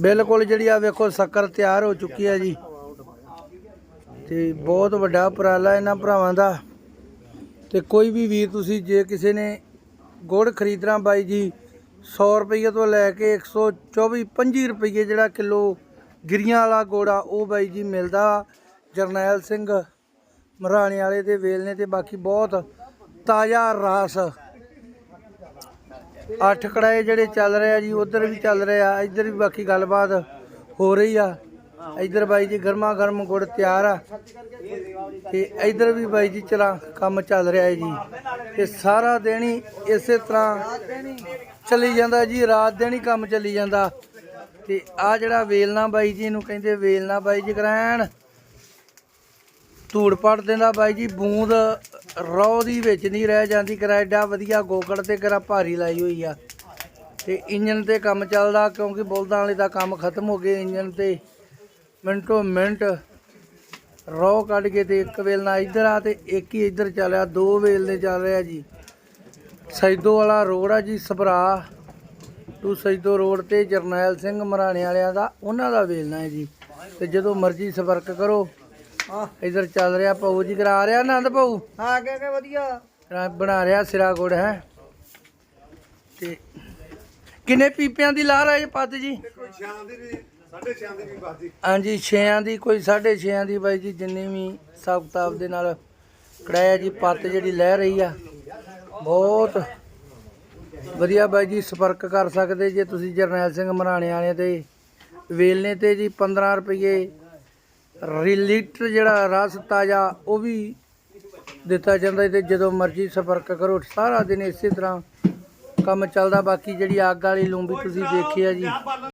ਬਿਲਕੁਲ ਜਿਹੜੀ ਆ ਵੇਖੋ ਸ਼ੱਕਰ ਤਿਆਰ ਹੋ ਚੁੱਕੀ ਹੈ ਜੀ। ਤੇ ਬਹੁਤ ਵੱਡਾ ਉਪਰਾਲਾ ਇਹਨਾਂ ਭਰਾਵਾਂ ਦਾ। ਤੇ ਕੋਈ ਵੀ ਵੀਰ ਤੁਸੀਂ ਜੇ ਕਿਸੇ ਨੇ ਗੁੜ ਖਰੀਦਣਾ ਬਾਈ ਜੀ 100 ਰੁਪਏ ਤੋਂ ਲੈ ਕੇ 124 25 ਰੁਪਏ ਜਿਹੜਾ ਕਿਲੋ ਗਿਰੀਆਂ ਵਾਲਾ ਗੁੜ ਆ, ਉਹ ਬਾਈ ਜੀ ਮਿਲਦਾ। ਜਰਨੈਲ ਸਿੰਘ ਮਰਾਣੇ ਵਾਲੇ ਦੇ ਵੇਲ ਨੇ ਤੇ ਬਾਕੀ ਬਹੁਤ ਤਾਜ਼ਾ ਰਾਸ ਅੱਠ ਕੜਾਏ ਜਿਹੜੇ ਚੱਲ ਰਹੇ ਆ ਜੀ, ਉਧਰ ਵੀ ਚੱਲ ਰਹੇ ਆ, ਇੱਧਰ ਵੀ ਬਾਕੀ ਗੱਲਬਾਤ ਹੋ ਰਹੀ ਆ। ਇੱਧਰ ਬਾਈ ਜੀ ਗਰਮਾ ਗਰਮ ਗੁੜ ਤਿਆਰ ਆ। ਤੇ ਇੱਧਰ ਵੀ ਬਾਈ ਜੀ ਚਲਾ ਕੰਮ ਚੱਲ ਰਿਹਾ ਹੈ ਜੀ। ਤੇ ਸਾਰਾ ਦਿਨ ਹੀ ਇਸੇ ਤਰ੍ਹਾਂ ਚੱਲੀ ਜਾਂਦਾ ਜੀ, ਰਾਤ ਦਿਨ ਹੀ ਕੰਮ ਚੱਲੀ ਜਾਂਦਾ। ਤੇ ਆ ਜਿਹੜਾ ਵੇਲਨਾ ਬਾਈ ਜੀ ਨੂੰ ਕਹਿੰਦੇ ਵੇਲਨਾ ਬਾਈ ਜੀ ਕਰਾਣ ਧੂੜ ਪੜ ਦਿੰਦਾ ਬਾਈ ਜੀ, ਬੂੰਦ ਰੋ ਦੀ ਵਿੱਚ ਨਹੀਂ ਰਹਿ ਜਾਂਦੀ ਕਰੈਡਾ ਵਧੀਆ ਗੋਕੜ ਤੇ ਕਰਾ ਭਾਰੀ ਲਾਈ ਹੋਈ ਆ। ਤੇ ਇੰਜਨ ਤੇ ਕੰਮ ਚੱਲਦਾ, ਕਿਉਂਕਿ ਬੁਲਦਾਂ ਵਾਲੇ ਦਾ ਕੰਮ ਖਤਮ ਹੋ ਗਿਆ ਇੰਜਨ ਤੇ। ਮਿੰਟੋ ਮਿੰਟ ਰੋ ਕੱਢ ਕੇ ਤੇ ਇੱਕ ਵੇਲ ਨਾਲ ਇੱਧਰ ਆ ਤੇ ਇੱਕ ਹੀ ਇੱਧਰ ਚੱਲਿਆ ਦੋ ਵੇਲ ਨੇ ਚੱਲ ਰਿਹਾ ਜੀ। ਸੈਦੋ ਵਾਲਾ ਰੋਡ ਆ ਜੀ, ਸਭਰਾ। ਟੂ ਸੈਦੋ ਰੋਡ ਤੇ ਜਰਨੈਲ ਸਿੰਘ ਮਰਾਣੇ ਵਾਲਿਆਂ ਦਾ, ਉਹਨਾਂ ਦਾ ਵੇਲਣਾ ਹੈ ਜੀ। ਤੇ ਜਦੋਂ ਮਰਜ਼ੀ ਸੰਪਰਕ ਕਰੋ। ਹਾਂ ਇੱਧਰ ਚੱਲ ਰਿਹਾ ਭਾਊ ਜੀ ਕਰਾ ਰਿਹਾ ਆਨੰਦ ਭਾਊ। ਹਾਂ ਕਿ ਕਿ ਵਧੀਆ। ਬਣਾ ਰਿਹਾ ਸਿਰਾ ਗੁੜ ਹੈ। ਤੇ ਕਿੰਨੇ ਪੀਪਿਆਂ ਦੀ ਲਾਰ ਹੈ ਪੱਤ ਜੀ? ਕੋਈ ਛਾਂ ਦੀ ਵੀ ਸਾਢੇ ਛਾਂ ਦੀ ਵੀ ਬਾਜੀ ਹਾਂਜੀ 6ਾਂ ਦੀ ਕੋਈ 6.5 ਦੀ ਬਾਈ ਜੀ ਜਿੰਨੀ ਵੀ ਹਿਸਾਬ ਕਿਤਾਬ ਦੇ ਨਾਲ ਕੜਾਇਆ ਜੀ ਪੱਤ ਜਿਹੜੀ ਲੈ ਰਹੀ ਆ। ਬਹੁਤ ਵਧੀਆ ਬਾਈ ਜੀ ਸੰਪਰਕ ਕਰ ਸਕਦੇ ਜੇ ਤੁਸੀਂ ਜਰਨੈਲ ਸਿੰਘ ਮਰਾਣੇ ਵਾਲੇ ਤੇ ਵੇਲਨੇ ਤੇ ਜੀ 15 ਰੁਪਏ ਲੀਟਰ ਜਿਹੜਾ ਰਸ ਤਾਜ਼ਾ ਉਹ ਵੀ ਦਿੱਤਾ ਜਾਂਦਾ ਤੇ ਜਦੋਂ ਮਰਜ਼ੀ ਸੰਪਰਕ ਕਰੋ। ਸਾਰਾ ਦਿਨ ਇਸੇ ਤਰ੍ਹਾਂ ਕੰਮ ਚੱਲਦਾ, ਬਾਕੀ ਜਿਹੜੀ ਅੱਗ ਵਾਲੀ ਲੂੰਬੀ ਤੁਸੀਂ ਦੇਖੀ ਆ ਜੀ।